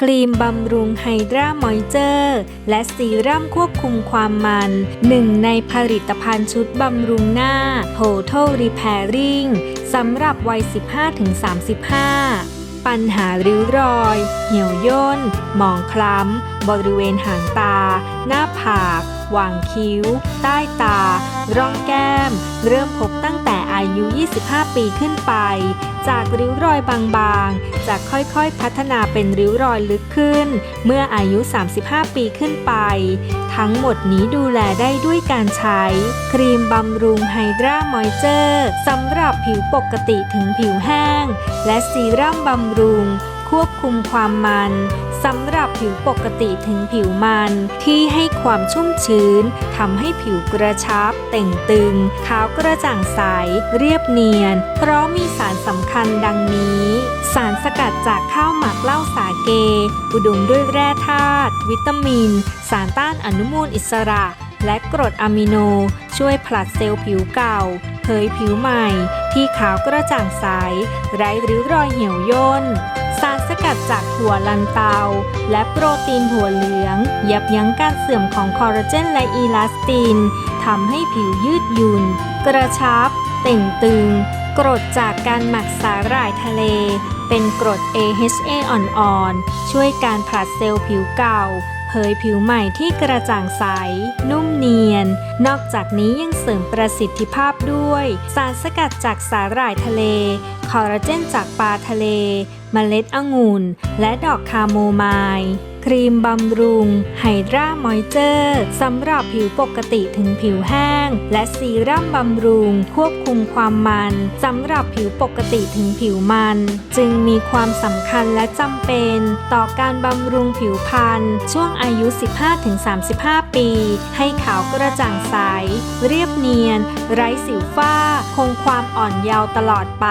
ครีมบำรุงไฮดรามอยเจอร์ และซีรั่มควบคุมความมัน หนึ่งในผลิตภัณฑ์ชุดบำรุงหน้า Total Repairing สำหรับวัย 15-35ปัญหาริ้วรอย เหี่ยวย่นหมองคล้ำ บริเวณหางตา หน้าผาก หว่างคิ้ว ใต้ตา ร่องแก้ม เริ่มพบตั้งแต่อายุ 25 ปีขึ้นไป จากริ้วรอยบางๆ จะค่อยๆ พัฒนาเป็นริ้วรอยลึกขึ้น เมื่ออายุ 35 ปีขึ้นไป ทั้งหมดนี้ดูแลได้ด้วยการใช้ ครีมบำรุงไฮดรามอยเจอร์สำหรับผิวปกติถึงผิวแห้ง และซีรั่มบำรุงควบคุมความมัน สำหรับผิวปกติถึงผิวมันที่ให้ความชุ่มชื้นทำให้ผิวกระชับ เต่งตึง ขาวกระจ่างใส เรียบเนียน เพราะมีสารสำคัญดังนี้ สารสกัดจากข้าวหมักเหล้าสาเก อุดมด้วยแร่ธาตุวิตามิน สารต้านอนุมูลอิสระ และกรดอะมิโน ช่วยผลัดเซลล์ผิวเก่าเผยผิวใหม่ ที่ขาวกระจ่างใส ไร้ริ้วรอยเหี่ยวย่น สารสกัด จากถั่วลันเตา และโปรตีนถั่วเหลือง ยับยั้งการเสื่อมของคอลลาเจนและอีลาสตินทำให้ผิวยืดหยุ่น กระชับ เต่งตึง กรดจากการหมักสาหร่ายทะเล เป็นกรด AHA อ่อนๆ ช่วยการผลัดเซลล์ผิวเก่าเผยผิวใหม่ที่กระจ่างใส นุ่มเนียน นอกจากนี้ยังเสริมประสิทธิภาพด้วย สารสกัดจากสาหร่ายทะเล คอลลาเจนจากปลาทะเลเมล็ดองุ่น และดอกคาโมไมล์ครีมบำรุงไฮดรามอยเจอร์สำหรับผิวปกติถึงผิวแห้ง และซีรั่มบำรุง ควบคุมความมันสำหรับผิวปกติถึงผิวมัน จึงมีความสำคัญและจำเป็น ต่อการบำรุงผิวพรรณช่วงอายุ 15-35 ปี ให้ขาวกระจ่างใส เรียบเนียน ไร้สิวฝ้า คงความอ่อนเยาว์ตลอดไป